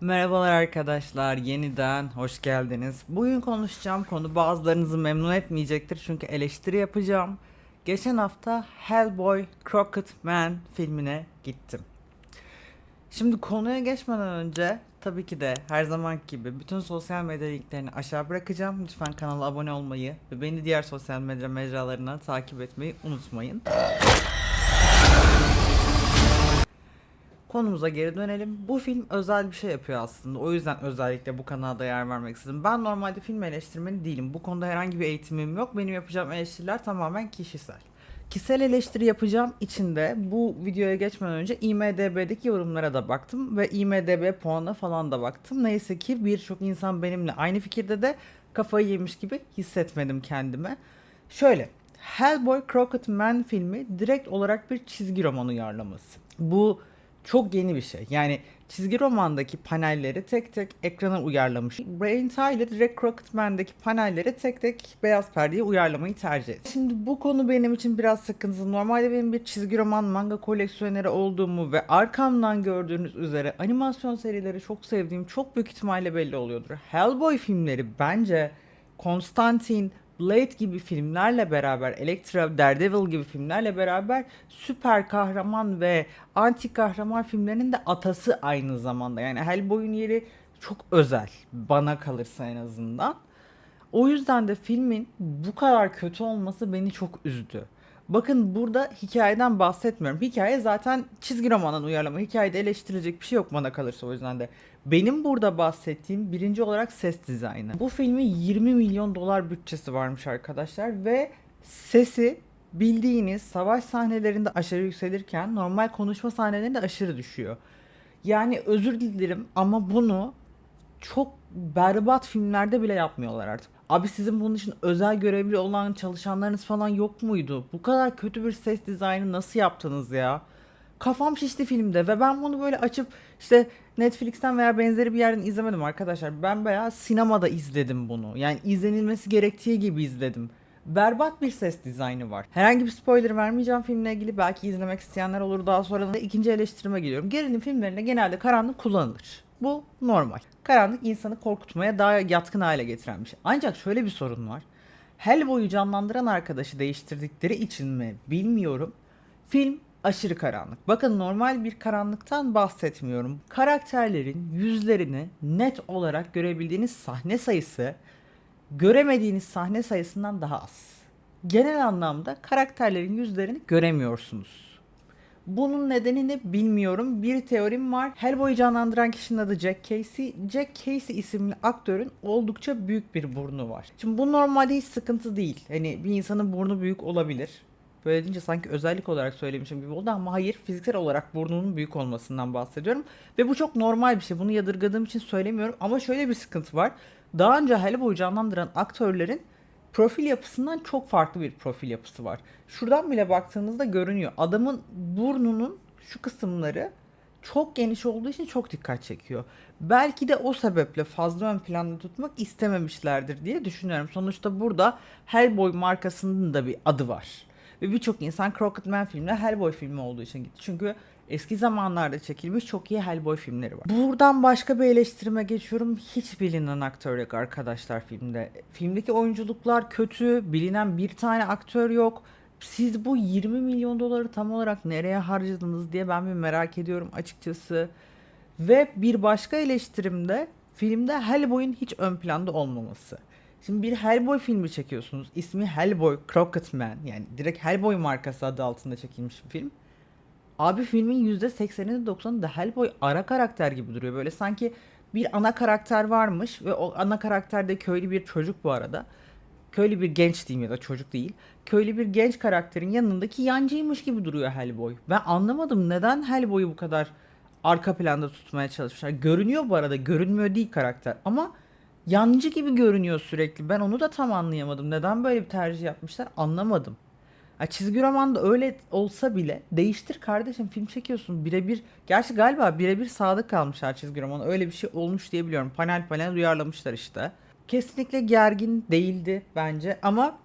Merhabalar arkadaşlar, yeniden hoş geldiniz. Bugün konuşacağım konu bazılarınızı memnun etmeyecektir çünkü eleştiri yapacağım. Geçen hafta Hellboy Crooked Man filmine gittim. Şimdi konuya geçmeden önce tabii ki de her zaman gibi bütün sosyal medya linklerini aşağı bırakacağım. Lütfen kanala abone olmayı ve beni diğer sosyal medya mecralarından takip etmeyi unutmayın. Konumuza geri dönelim. Bu film özel bir şey yapıyor aslında. O yüzden özellikle bu kanalda yer vermek istedim. Ben normalde film eleştirmeni değilim. Bu konuda herhangi bir eğitimim yok. Benim yapacağım eleştiriler tamamen kişisel. Kişisel eleştiri yapacağım için de bu videoya geçmeden önce IMDB'deki yorumlara da baktım ve IMDB puanına falan da baktım. Neyse ki birçok insan benimle aynı fikirde de kafayı yemiş gibi hissetmedim kendime. Şöyle, Hellboy Crooked Man filmi direkt olarak bir çizgi roman uyarlaması. Bu çok yeni bir şey. Yani çizgi romandaki panelleri tek tek ekrana uyarlamış. Brian Tyler direkt Crooked Man'daki panelleri tek tek beyaz perdeye uyarlamayı tercih etti. Şimdi bu konu benim için biraz sıkıntılı. Normalde benim bir çizgi roman manga koleksiyoneri olduğumu ve arkamdan gördüğünüz üzere animasyon serileri çok sevdiğim çok büyük ihtimalle belli oluyordur. Hellboy filmleri bence Constantine, Blade gibi filmlerle beraber, Elektra, Daredevil gibi filmlerle beraber süper kahraman ve anti kahraman filmlerinin de atası aynı zamanda. Yani Hellboy'un yeri çok özel bana kalırsa en azından. O yüzden de filmin bu kadar kötü olması beni çok üzdü. Bakın burada hikayeden bahsetmiyorum. Hikaye zaten çizgi romandan uyarlama. Hikayede eleştirilecek bir şey yok bana kalırsa o yüzden de. Benim burada bahsettiğim birinci olarak ses dizaynı. Bu filmin 20 milyon dolar bütçesi varmış arkadaşlar ve sesi bildiğiniz savaş sahnelerinde aşırı yükselirken normal konuşma sahnelerinde aşırı düşüyor. Yani özür dilerim ama bunu çok berbat filmlerde bile yapmıyorlar artık. Abi sizin bunun için özel görevli olan çalışanlarınız falan yok muydu? Bu kadar kötü bir ses dizaynı nasıl yaptınız ya? Kafam şişti filmde ve ben bunu böyle açıp işte Netflix'ten veya benzeri bir yerden izlemedim arkadaşlar. Ben bayağı sinemada izledim bunu. Yani izlenilmesi gerektiği gibi izledim. Berbat bir ses dizaynı var. Herhangi bir spoiler vermeyeceğim filmle ilgili. Belki izlemek isteyenler olur. Daha sonra da ikinci eleştirime geliyorum. Gerilim filmlerinde genelde karanlık kullanılır. Bu normal. Karanlık insanı korkutmaya daha yatkın hale getiren bir şey. Ancak şöyle bir sorun var. Hellboy'u canlandıran arkadaşı değiştirdikleri için mi bilmiyorum. Film aşırı karanlık. Bakın normal bir karanlıktan bahsetmiyorum. Karakterlerin yüzlerini net olarak görebildiğiniz sahne sayısı göremediğiniz sahne sayısından daha az. Genel anlamda karakterlerin yüzlerini göremiyorsunuz. Bunun nedenini bilmiyorum. Bir teorim var. Hellboy'u canlandıran kişinin adı Jack Casey. Jack Casey isimli aktörün oldukça büyük bir burnu var. Şimdi bu normalde hiç sıkıntı değil. Hani bir insanın burnu büyük olabilir. Böyle deyince sanki özellik olarak söylemişim gibi oldu ama hayır fiziksel olarak burnunun büyük olmasından bahsediyorum. Ve bu çok normal bir şey. Bunu yadırgadığım için söylemiyorum ama şöyle bir sıkıntı var. Daha önce Hellboy'u canlandıran aktörlerin profil yapısından çok farklı bir profil yapısı var. Şuradan bile baktığınızda görünüyor. Adamın burnunun şu kısımları çok geniş olduğu için çok dikkat çekiyor. Belki de o sebeple fazla ön planda tutmak istememişlerdir diye düşünüyorum. Sonuçta burada Hellboy markasının da bir adı var. Ve birçok insan Crooked Man filmine Hellboy filmi olduğu için gitti. Çünkü eski zamanlarda çekilmiş çok iyi Hellboy filmleri var. Buradan başka bir eleştirime geçiyorum. Hiç bilinen aktör yok arkadaşlar filmde. Filmdeki oyunculuklar kötü. Bilinen bir tane aktör yok. Siz bu 20 milyon doları tam olarak nereye harcadınız diye ben bir merak ediyorum açıkçası. Ve bir başka eleştirimde filmde Hellboy'un hiç ön planda olmaması. Şimdi bir Hellboy filmi çekiyorsunuz. İsmi Hellboy Crooked Man. Yani direkt Hellboy markası adı altında çekilmiş bir film. Abi filmin %80'ini 90'ını da Hellboy ara karakter gibi duruyor. Böyle sanki bir ana karakter varmış ve o ana karakter de köylü bir çocuk bu arada. Köylü bir genç diyeyim ya da çocuk değil. Köylü bir genç karakterin yanındaki yancıymış gibi duruyor Hellboy. Ben anlamadım neden Hellboy'u bu kadar arka planda tutmaya çalışmışlar. Görünüyor bu arada görünmüyor değil karakter ama yancı gibi görünüyor sürekli. Ben onu da tam anlayamadım. Neden böyle bir tercih yapmışlar anlamadım. Ya çizgi romanda öyle olsa bile değiştir kardeşim film çekiyorsun birebir. Gerçi galiba birebir sadık kalmışlar çizgi romana. Öyle bir şey olmuş diye biliyorum. Panel panel uyarlamışlar işte. Kesinlikle gergin değildi bence ama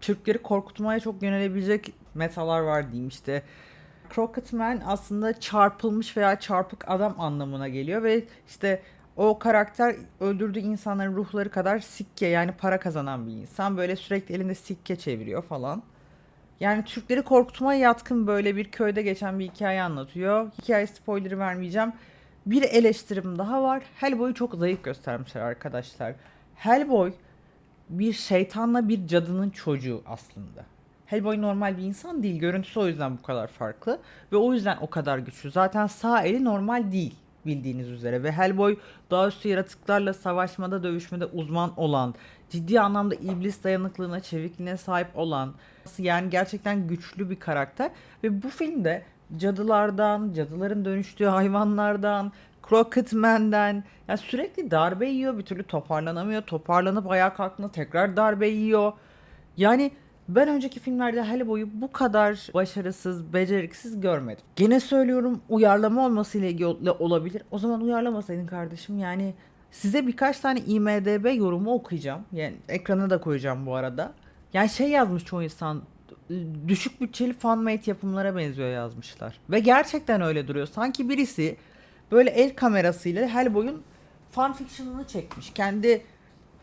Türkleri korkutmaya çok yönelebilecek metalar var diyeyim işte. Crockett Man aslında çarpılmış veya çarpık adam anlamına geliyor ve işte o karakter öldürdüğü insanların ruhları kadar sikke yani para kazanan bir insan. Böyle sürekli elinde sikke çeviriyor falan. Yani Türkleri korkutmaya yatkın böyle bir köyde geçen bir hikaye anlatıyor. Hikaye spoilerı vermeyeceğim. Bir eleştirim daha var. Hellboy'u çok zayıf göstermişler arkadaşlar. Hellboy bir şeytanla bir cadının çocuğu aslında. Hellboy normal bir insan değil. Görüntüsü o yüzden bu kadar farklı. Ve o yüzden o kadar güçlü. Zaten sağ eli normal değil bildiğiniz üzere. Ve Hellboy doğaüstü yaratıklarla savaşmada, dövüşmede uzman olan, ciddi anlamda iblis dayanıklılığına, çevikliğine sahip olan, yani gerçekten güçlü bir karakter. Ve bu filmde cadılardan, cadıların dönüştüğü hayvanlardan, Crockett Man'den ya sürekli darbe yiyor bir türlü toparlanamıyor. Toparlanıp ayağa kalktığında tekrar darbe yiyor. Yani ben önceki filmlerde Hellboy'u bu kadar başarısız, beceriksiz görmedim. Gene söylüyorum uyarlama olmasıyla ilgili olabilir. O zaman uyarlamasaydın kardeşim yani size birkaç tane IMDB yorumu okuyacağım. Yani ekrana da koyacağım bu arada. Yani şey yazmış çoğu insan düşük bütçeli fanmade yapımlara benziyor yazmışlar. Ve gerçekten öyle duruyor. Sanki birisi böyle el kamerasıyla Hellboy'un fanfiction'ını çekmiş. Kendi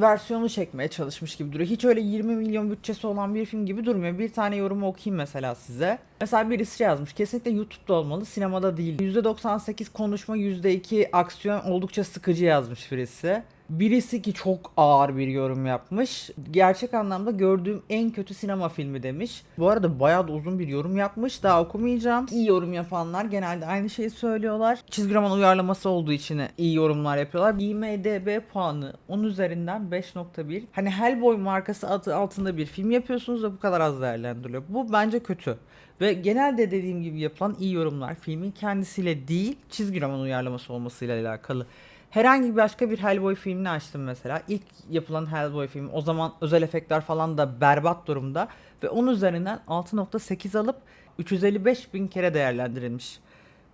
versiyonu çekmeye çalışmış gibi duruyor. Hiç öyle 20 milyon bütçesi olan bir film gibi durmuyor. Bir tane yorumu okuyayım mesela size. Mesela birisi yazmış. Kesinlikle YouTube'da olmalı, sinemada değil. %98 konuşma, %2 aksiyon oldukça sıkıcı yazmış birisi. Birisi ki çok ağır bir yorum yapmış. Gerçek anlamda gördüğüm en kötü sinema filmi demiş. Bu arada bayağı da uzun bir yorum yapmış. Daha okumayacağım. İyi yorum yapanlar genelde aynı şeyi söylüyorlar. Çizgi roman uyarlaması olduğu için iyi yorumlar yapıyorlar. IMDB puanı 10 üzerinden 5.1. Hani Hellboy markası adı altında bir film yapıyorsunuz ve bu kadar az değerlendiriliyor. Bu bence kötü. Ve genelde dediğim gibi yapılan iyi yorumlar filmin kendisiyle değil çizgi roman uyarlaması olmasıyla alakalı. Herhangi başka bir Hellboy filmini açtım mesela. İlk yapılan Hellboy filmi o zaman özel efektler falan da berbat durumda. Ve onun üzerinden 6.8 alıp 355 bin kere değerlendirilmiş.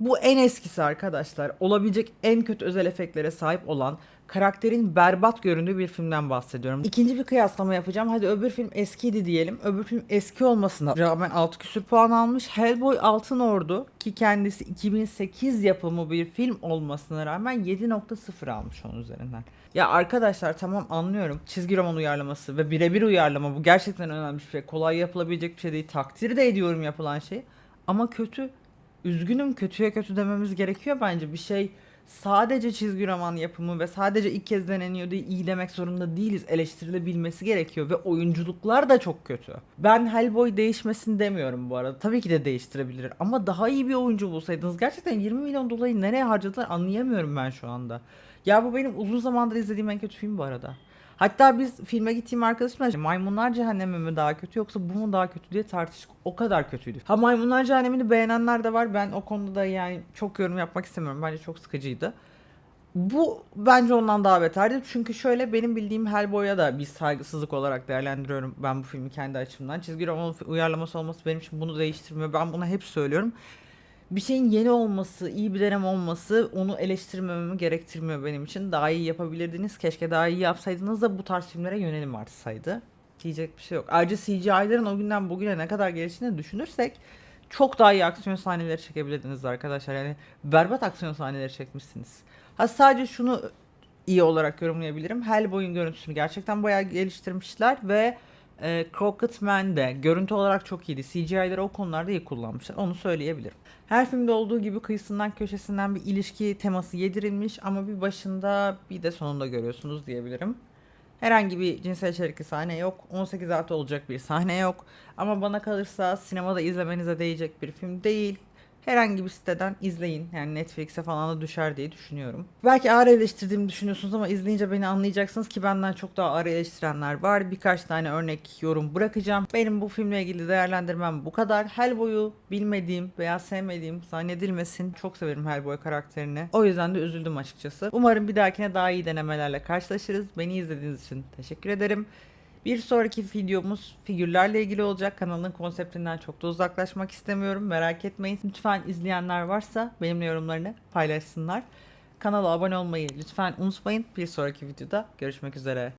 Bu en eskisi arkadaşlar. Olabilecek en kötü özel efektlere sahip olan karakterin berbat göründüğü bir filmden bahsediyorum. İkinci bir kıyaslama yapacağım. Hadi öbür film eskiydi diyelim. Öbür film eski olmasına rağmen 6 küsür puan almış. Hellboy Altın Ordu ki kendisi 2008 yapımı bir film olmasına rağmen 7.0 almış onun üzerinden. Ya arkadaşlar tamam anlıyorum. Çizgi roman uyarlaması ve birebir uyarlama bu gerçekten önemli bir şey. Kolay yapılabilecek bir şey değil. Takdir de ediyorum yapılan şey. Ama kötü. Üzgünüm kötüye kötü dememiz gerekiyor bence. Bir şey sadece çizgi roman yapımı ve sadece ilk kez deneniyor diye iyi demek zorunda değiliz. Eleştirilebilmesi gerekiyor ve oyunculuklar da çok kötü. Ben Hellboy değişmesin demiyorum bu arada. Tabii ki de değiştirebilir ama daha iyi bir oyuncu bulsaydınız gerçekten 20 milyon dolayı nereye harcadılar anlayamıyorum ben şu anda. Ya bu benim uzun zamandır izlediğim en kötü film bu arada. Hatta biz filme gittiğim arkadaşımla Maymunlar Cehennemi mi daha kötü yoksa bu mu daha kötü diye tartıştık. O kadar kötüydü. Ha Maymunlar Cehennemi'ni beğenenler de var. Ben o konuda da yani çok yorum yapmak istemiyorum. Bence çok sıkıcıydı. Bu bence ondan daha beterdi. Çünkü şöyle benim bildiğim Hellboy'a da bir saygısızlık olarak değerlendiriyorum ben bu filmi kendi açımdan. Çizgi roman uyarlaması olması benim için bunu değiştirmiyor. Ben bunu hep söylüyorum bir şeyin yeni olması, iyi bir dönem olması onu eleştirmememi gerektirmiyor benim için. Daha iyi yapabilirdiniz. Keşke daha iyi yapsaydınız da bu tarz filmlere yönelim artsaydı. Diyecek bir şey yok. Ayrıca CGI'ların o günden bugüne ne kadar geliştiğini düşünürsek çok daha iyi aksiyon sahneleri çekebilirdiniz arkadaşlar. Yani berbat aksiyon sahneleri çekmişsiniz. Ha sadece şunu iyi olarak yorumlayabilirim. Hellboy'un görüntüsünü gerçekten bayağı geliştirmişler ve e, Crockett Man de görüntü olarak çok iyiydi. CGI'leri o konularda iyi kullanmışlar. Onu söyleyebilirim. Her filmde olduğu gibi kıyısından köşesinden bir ilişki teması yedirilmiş ama bir başında bir de sonunda görüyorsunuz diyebilirim. Herhangi bir cinsel içerikli sahne yok. 18 artı olacak bir sahne yok. Ama bana kalırsa sinemada izlemenize değecek bir film değil herhangi bir siteden izleyin. Yani Netflix'e falan da düşer diye düşünüyorum. Belki ağır eleştirdiğimi düşünüyorsunuz ama izleyince beni anlayacaksınız ki benden çok daha ağır eleştirenler var. Birkaç tane örnek yorum bırakacağım. Benim bu filmle ilgili değerlendirmem bu kadar. Hellboy'u bilmediğim veya sevmediğim zannedilmesin. Çok severim Hellboy karakterini. O yüzden de üzüldüm açıkçası. Umarım bir dahakine daha iyi denemelerle karşılaşırız. Beni izlediğiniz için teşekkür ederim. Bir sonraki videomuz figürlerle ilgili olacak. Kanalın konseptinden çok da uzaklaşmak istemiyorum. Merak etmeyin. Lütfen izleyenler varsa benimle yorumlarını paylaşsınlar. Kanala abone olmayı lütfen unutmayın. Bir sonraki videoda görüşmek üzere.